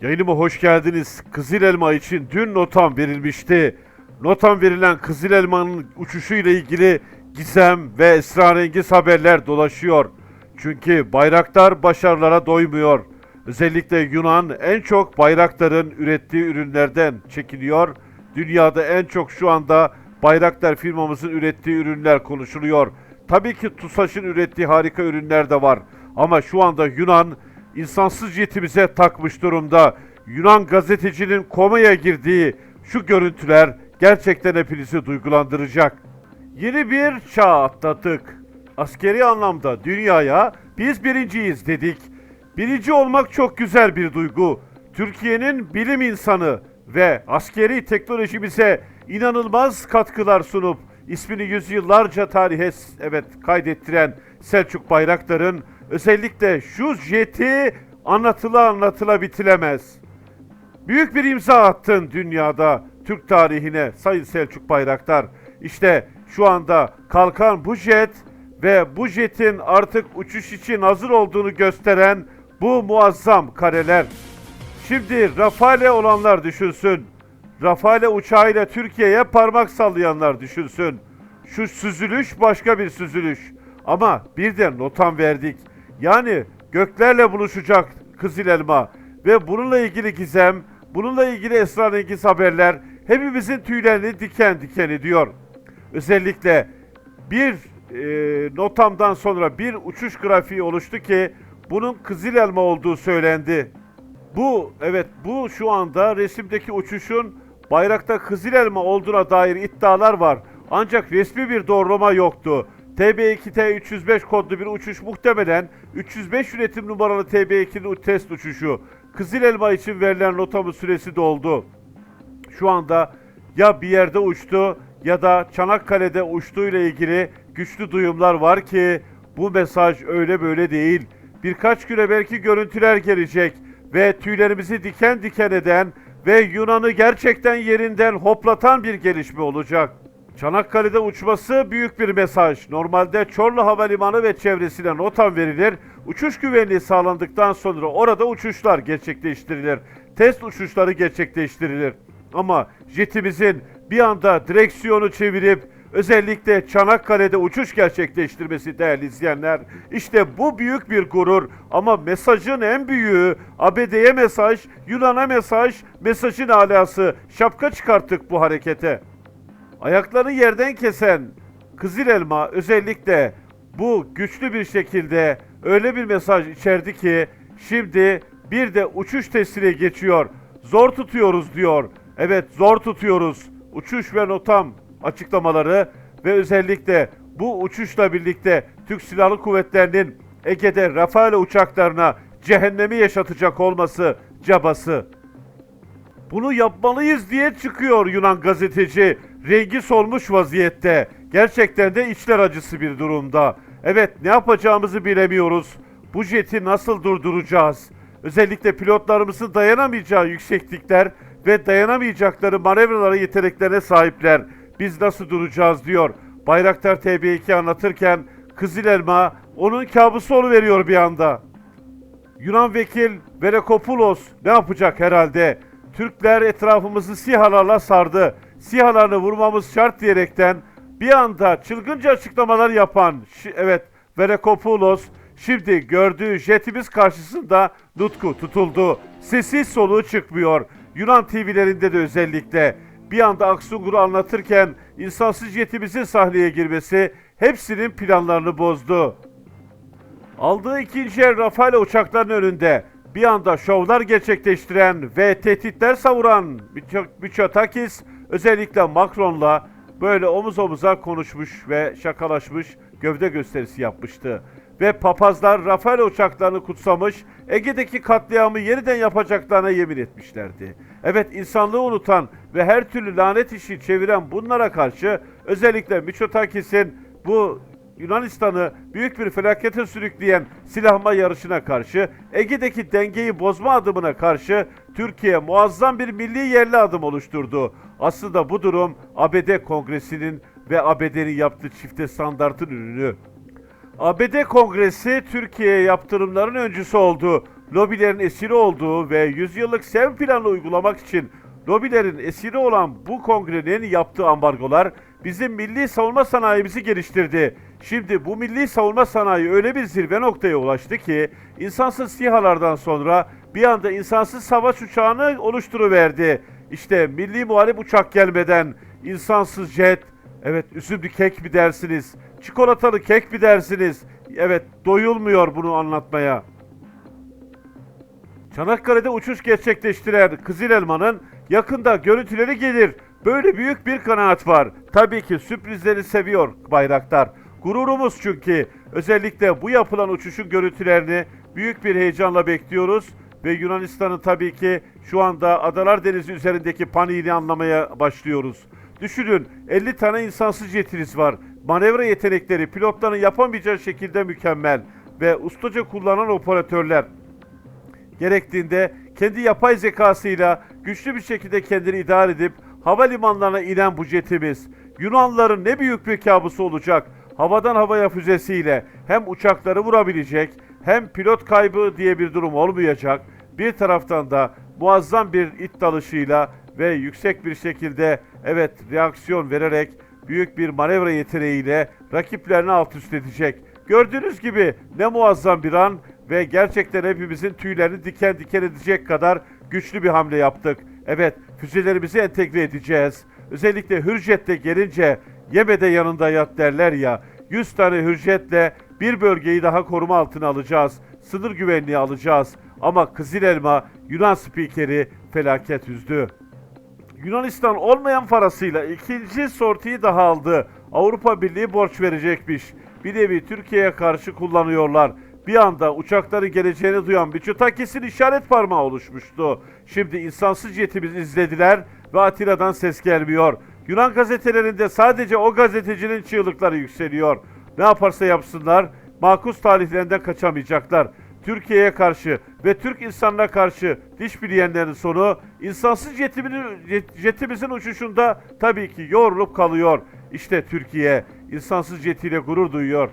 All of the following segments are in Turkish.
Yayınıma hoş geldiniz. Kızıl Elma için dün notam verilmişti. Notam verilen Kızıl Elma'nın uçuşuyla ilgili gizem ve esrarengiz haberler dolaşıyor. Çünkü Bayraktar başarılara doymuyor. Özellikle Yunan en çok Bayraktar'ın ürettiği ürünlerden çekiniyor. Dünyada en çok şu anda Bayraktar firmamızın ürettiği ürünler konuşuluyor. Tabii ki TUSAŞ'ın ürettiği harika ürünler de var. Ama şu anda Yunan insansız jetimize takmış durumda. Yunan gazetecinin komaya girdiği şu görüntüler gerçekten hepinizi duygulandıracak. Yeni bir çağ atladık. Askeri anlamda dünyaya biz birinciyiz dedik. Birinci olmak çok güzel bir duygu. Türkiye'nin bilim insanı ve askeri teknolojimize inanılmaz katkılar sunup ismini yüzyıllarca tarihe evet kaydettiren Selçuk Bayraktar'ın özellikle şu jeti anlatıla anlatıla bitilemez. Büyük bir imza attın dünyada Türk tarihine Sayın Selçuk Bayraktar. İşte şu anda kalkan bu jet ve bu jetin artık uçuş için hazır olduğunu gösteren bu muazzam kareler. Şimdi Rafale olanlar düşünsün. Rafale uçağıyla Türkiye'ye parmak sallayanlar düşünsün. Şu süzülüş başka bir süzülüş. Ama bir de notam verdik. Yani göklerle buluşacak Kızıl Elma ve bununla ilgili gizem, bununla ilgili esrarengiz haberler hepimizin tüylerini diken diken ediyor. Özellikle bir e, notamdan sonra bir uçuş grafiği oluştu ki bunun Kızıl Elma olduğu söylendi. Bu evet bu şu anda resimdeki uçuşun bayrakta Kızıl Elma olduğuna dair iddialar var. Ancak resmi bir doğrulama yoktu. TB2T305 kodlu bir uçuş muhtemelen 305 üretim numaralı TB2'nin test uçuşu. Kızıl Elma için verilen notamın süresi doldu. Şu anda ya bir yerde uçtu ya da Çanakkale'de uçtuğuyla ilgili güçlü duyumlar var ki bu mesaj öyle böyle değil. Birkaç güne belki görüntüler gelecek ve tüylerimizi diken diken eden ve Yunan'ı gerçekten yerinden hoplatan bir gelişme olacak. Çanakkale'de uçması büyük bir mesaj. Normalde Çorlu Havalimanı ve çevresine notam verilir. Uçuş güvenliği sağlandıktan sonra orada uçuşlar gerçekleştirilir. Test uçuşları gerçekleştirilir. Ama jetimizin bir anda direksiyonu çevirip özellikle Çanakkale'de uçuş gerçekleştirmesi değerli izleyenler. İşte bu büyük bir gurur ama mesajın en büyüğü ABD'ye mesaj, Yunan'a mesaj, mesajın alası. Şapka çıkarttık bu harekete. Ayakları yerden kesen Kızıl Elma özellikle bu güçlü bir şekilde öyle bir mesaj içerdi ki şimdi bir de uçuş testine geçiyor. Zor tutuyoruz diyor. Evet zor tutuyoruz. Uçuş ve notam açıklamaları ve özellikle bu uçuşla birlikte Türk Silahlı Kuvvetleri'nin Ege'de Rafale uçaklarına cehennemi yaşatacak olması cabası. Bunu yapmalıyız diye çıkıyor Yunan gazeteci. Rengi solmuş vaziyette. Gerçekten de içler acısı bir durumda. Evet ne yapacağımızı bilemiyoruz. Bu jeti nasıl durduracağız? Özellikle pilotlarımızın dayanamayacağı yükseklikler ve dayanamayacakları manevralara yeteneklerine sahipler. Biz nasıl duracağız diyor. Bayraktar TB2 anlatırken Kızıl Elma onun kabusu veriyor bir anda. Yunan vekil Verekopoulos ne yapacak herhalde? Türkler etrafımızı sihalarla sardı. Sihalarını vurmamız şart diyerekten bir anda çılgınca açıklamalar yapan evet Verekopoulos şimdi gördüğü jetimiz karşısında nutku tutuldu. Sesi soluğu çıkmıyor. Yunan TV'lerinde de özellikle bir anda Aksungur'u anlatırken insansız jetimizin sahneye girmesi hepsinin planlarını bozdu. Aldığı ikinci el Rafale uçakların önünde bir anda şovlar gerçekleştiren ve tehditler savuran Mitsotakis özellikle Macron'la böyle omuz omuza konuşmuş ve şakalaşmış gövde gösterisi yapmıştı. Ve papazlar Rafale uçaklarını kutsamış, Ege'deki katliamı yeniden yapacaklarına yemin etmişlerdi. Evet insanlığı unutan ve her türlü lanet işi çeviren bunlara karşı özellikle Mitsotakis'in bu Yunanistan'ı büyük bir felakete sürükleyen silahma yarışına karşı, Ege'deki dengeyi bozma adımına karşı Türkiye muazzam bir milli yerli adım oluşturdu. Aslında bu durum ABD Kongresi'nin ve ABD'nin yaptığı çifte standartın ürünü. ABD Kongresi Türkiye'ye yaptırımların öncüsü oldu. lobilerin esiri olduğu ve yüzyıllık sev planını uygulamak için lobilerin esiri olan bu kongrenin yaptığı ambargolar bizim milli savunma sanayimizi geliştirdi. Şimdi bu milli savunma sanayi öyle bir zirve noktaya ulaştı ki insansız SİHA'lardan sonra bir anda insansız savaş uçağını oluşturuverdi. İşte milli muharip uçak gelmeden insansız jet, evet üzümlü kek mi dersiniz, çikolatalı kek mi dersiniz? Evet doyulmuyor bunu anlatmaya. Çanakkale'de uçuş gerçekleştiren Kızıl Elma'nın yakında görüntüleri gelir. Böyle büyük bir kanaat var. Tabii ki sürprizleri seviyor Bayraktar. Gururumuz çünkü. Özellikle bu yapılan uçuşun görüntülerini büyük bir heyecanla bekliyoruz. Ve Yunanistan'ın tabii ki şu anda Adalar Denizi üzerindeki paniğini anlamaya başlıyoruz. Düşünün 50 tane insansız jetiniz var. Manevra yetenekleri pilotların yapamayacağı şekilde mükemmel. Ve ustaca kullanan operatörler gerektiğinde kendi yapay zekasıyla güçlü bir şekilde kendini idare edip havalimanlarına inen bu jetimiz Yunanlıların ne büyük bir kabusu olacak. Havadan havaya füzesiyle hem uçakları vurabilecek hem pilot kaybı diye bir durum olmayacak. Bir taraftan da muazzam bir it dalışıyla ve yüksek bir şekilde evet reaksiyon vererek büyük bir manevra yeteneğiyle rakiplerini alt üst edecek. Gördüğünüz gibi ne muazzam bir an ve gerçekten hepimizin tüylerini diken diken edecek kadar güçlü bir hamle yaptık. Evet, füzelerimizi entegre edeceğiz. Özellikle Hürjet'te gelince yeme de yanında yat derler ya. 100 tane Hürjet'le bir bölgeyi daha koruma altına alacağız. Sınır güvenliği alacağız. Ama Kızıl Elma Yunan spikeri felaket üzdü. Yunanistan olmayan parasıyla ikinci sortiyi daha aldı. Avrupa Birliği borç verecekmiş. Bir nevi Türkiye'ye karşı kullanıyorlar. Bir anda uçakların geleceğini duyan Mitsotakis'in işaret parmağı oluşmuştu. Şimdi insansız jetimizi izlediler ve Atilla'dan ses gelmiyor. Yunan gazetelerinde sadece o gazetecinin çığlıkları yükseliyor. Ne yaparsa yapsınlar makus talihlerinden kaçamayacaklar. Türkiye'ye karşı ve Türk insanına karşı diş bileyenlerin sonu insansız jetiminin, jet- jetimizin uçuşunda tabii ki yoğrulup kalıyor. İşte Türkiye insansız jetiyle gurur duyuyor.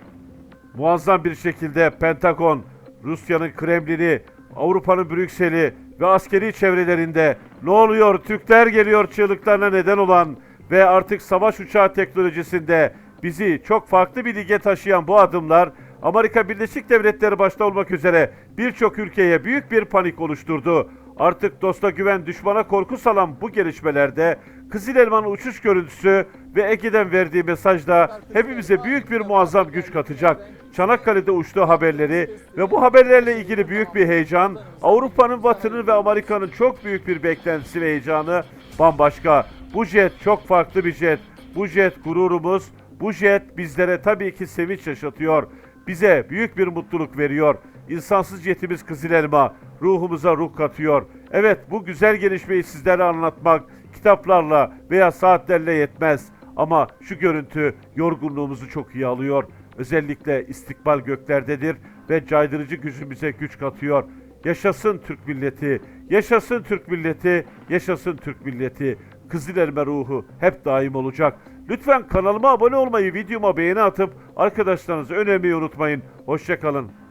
Muazzam bir şekilde Pentagon, Rusya'nın Kremlin'i, Avrupa'nın Brüksel'i ve askeri çevrelerinde ne oluyor Türkler geliyor çığlıklarına neden olan ve artık savaş uçağı teknolojisinde bizi çok farklı bir lige taşıyan bu adımlar Amerika Birleşik Devletleri başta olmak üzere birçok ülkeye büyük bir panik oluşturdu. Artık dosta güven düşmana korku salan bu gelişmelerde Kızıl Elma'nın uçuş görüntüsü ve Ege'den verdiği mesajda hepimize büyük bir muazzam güç katacak. Çanakkale'de uçtuğu haberleri ve bu haberlerle ilgili büyük bir heyecan, Avrupa'nın, Batı'nın ve Amerika'nın çok büyük bir beklentisi ve heyecanı bambaşka. Bu jet çok farklı bir jet. Bu jet gururumuz. Bu jet bizlere tabii ki sevinç yaşatıyor. Bize büyük bir mutluluk veriyor. İnsansız jetimiz Kızıl Elma ruhumuza ruh katıyor. Evet bu güzel gelişmeyi sizlere anlatmak kitaplarla veya saatlerle yetmez. Ama şu görüntü yorgunluğumuzu çok iyi alıyor. Özellikle istikbal göklerdedir ve caydırıcı gücümüze güç katıyor. Yaşasın Türk milleti, yaşasın Türk milleti, yaşasın Türk milleti. Kızıl ruhu hep daim olacak. Lütfen kanalıma abone olmayı, videoma beğeni atıp arkadaşlarınızı önermeyi unutmayın. Hoşçakalın.